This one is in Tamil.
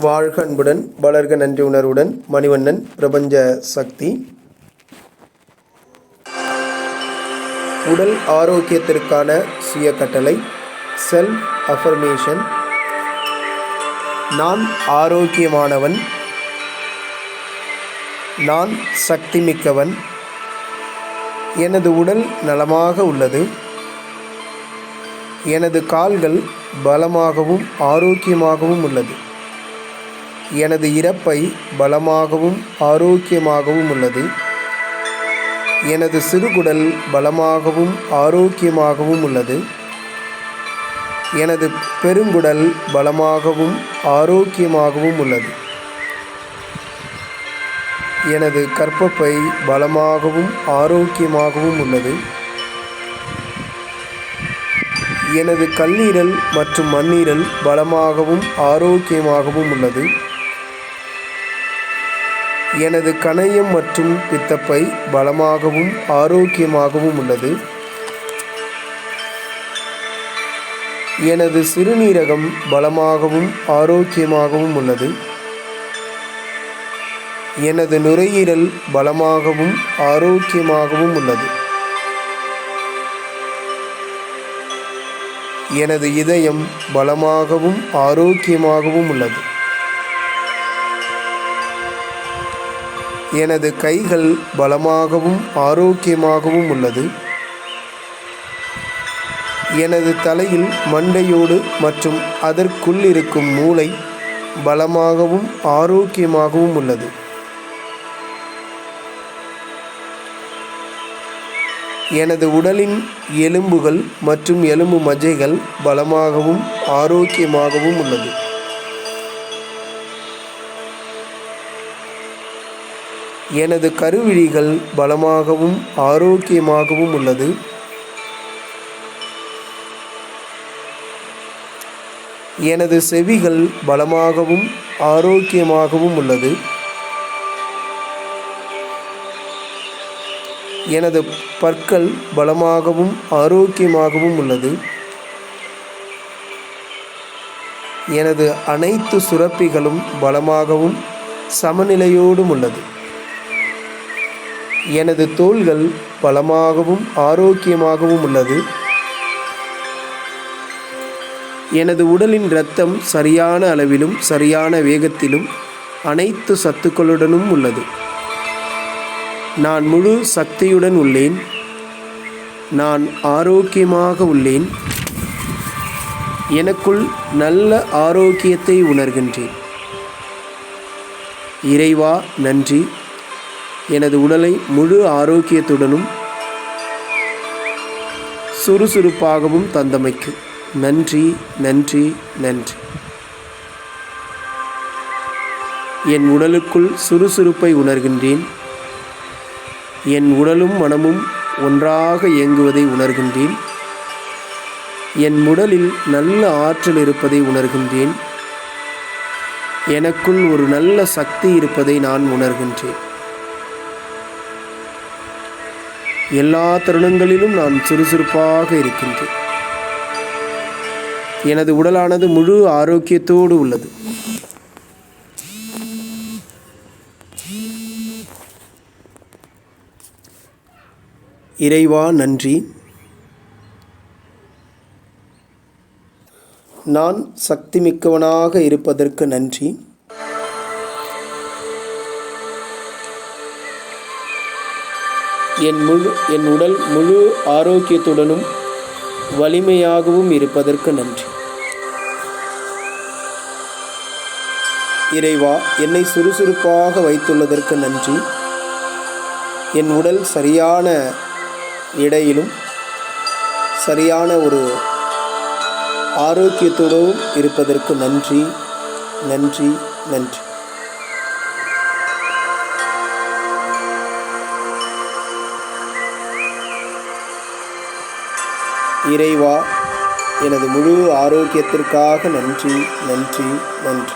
வாழ்க அன்புடன் வளர்க நன்றி உணர்வுடன் மணிவண்ணன் பிரபஞ்ச சக்தி. உடல் ஆரோக்கியத்திற்கான சுய கட்டளை செல்ஃப் அஃபர்மேஷன் நான் ஆரோக்கியமானவன். நான் சக்திமிக்கவன். எனது உடல் நலமாக உள்ளது. எனது கால்கள் பலமாகவும் ஆரோக்கியமாகவும் உள்ளது. எனது இறப்பை பலமாகவும் ஆரோக்கியமாகவும் உள்ளது. எனது சிறுகுடல் பலமாகவும் ஆரோக்கியமாகவும் உள்ளது. எனது பெருங்குடல் பலமாகவும் ஆரோக்கியமாகவும் உள்ளது. எனது கற்பப்பை பலமாகவும் ஆரோக்கியமாகவும் உள்ளது. எனது கல்லீரல் மற்றும் மண்ணீரல் பலமாகவும் ஆரோக்கியமாகவும் உள்ளது. எனது கணையம் மற்றும் பித்தப்பை பலமாகவும் ஆரோக்கியமாகவும் உள்ளது. எனது சிறுநீரகம் பலமாகவும் ஆரோக்கியமாகவும் உள்ளது. எனது நுரையீரல் பலமாகவும் ஆரோக்கியமாகவும் உள்ளது. எனது இதயம் பலமாகவும் ஆரோக்கியமாகவும் உள்ளது. எனது கைகள் பலமாகவும் ஆரோக்கியமாகவும் உள்ளது. எனது தலையில் மண்டையோடு மற்றும் அதற்குள் இருக்கும் மூளை பலமாகவும் ஆரோக்கியமாகவும் உள்ளது. எனது உடலின் எலும்புகள் மற்றும் எலும்பு மஜைகள் பலமாகவும் ஆரோக்கியமாகவும் உள்ளது. எனது கருவிழிகள் பலமாகவும் ஆரோக்கியமாகவும் உள்ளது. எனது செவிகள் பலமாகவும் ஆரோக்கியமாகவும் உள்ளது. எனது பற்கள் பலமாகவும் ஆரோக்கியமாகவும் உள்ளது. எனது அனைத்து சுரப்பிகளும் பலமாகவும் சமநிலையோடும் உள்ளது. எனது தோள்கள் பலமாகவும் ஆரோக்கியமாகவும் உள்ளது. எனது உடலின் இரத்தம் சரியான அளவிலும் சரியான வேகத்திலும் அனைத்து சத்துக்களுடனும் உள்ளது. நான் முழு சக்தியுடன் உள்ளேன். நான் ஆரோக்கியமாக உள்ளேன். எனக்குள் நல்ல ஆரோக்கியத்தை உணர்கின்றேன். இறைவா நன்றி. எனது உடலை முழு ஆரோக்கியத்துடனும் சுறுசுறுப்பாகவும் தந்தமைக்கு. நன்றி நன்றி நன்றி. என் உடலுக்குள் சுறுசுறுப்பை உணர்கின்றேன். என் உடலும் மனமும் ஒன்றாக இயங்குவதை உணர்கின்றேன். என் உடலில் நல்ல ஆற்றல் இருப்பதை உணர்கின்றேன். எனக்குள் ஒரு நல்ல சக்தி இருப்பதை நான் உணர்கின்றேன். எல்லா தருணங்களிலும் நான் சுறுசுறுப்பாக இருக்கின்றேன். எனது உடலானது முழு ஆரோக்கியத்தோடு உள்ளது. இறைவா நன்றி. நான் சக்திமிக்கவனாக இருப்பதற்கு நன்றி. என் முழு என் உடல் முழு ஆரோக்கியத்துடனும் வலிமையாகவும் இருப்பதற்கு நன்றி. இறைவா என்னை சுறுசுறுப்பாக வைத்துள்ளதற்கு நன்றி. என் உடல் சரியான இடையிலும் சரியான ஒரு ஆரோக்கியத்தோடும் இருப்பதற்கு நன்றி நன்றி நன்றி. இறைவா எனது முழு ஆரோக்கியத்திற்காக நன்றி நன்றி நன்றி.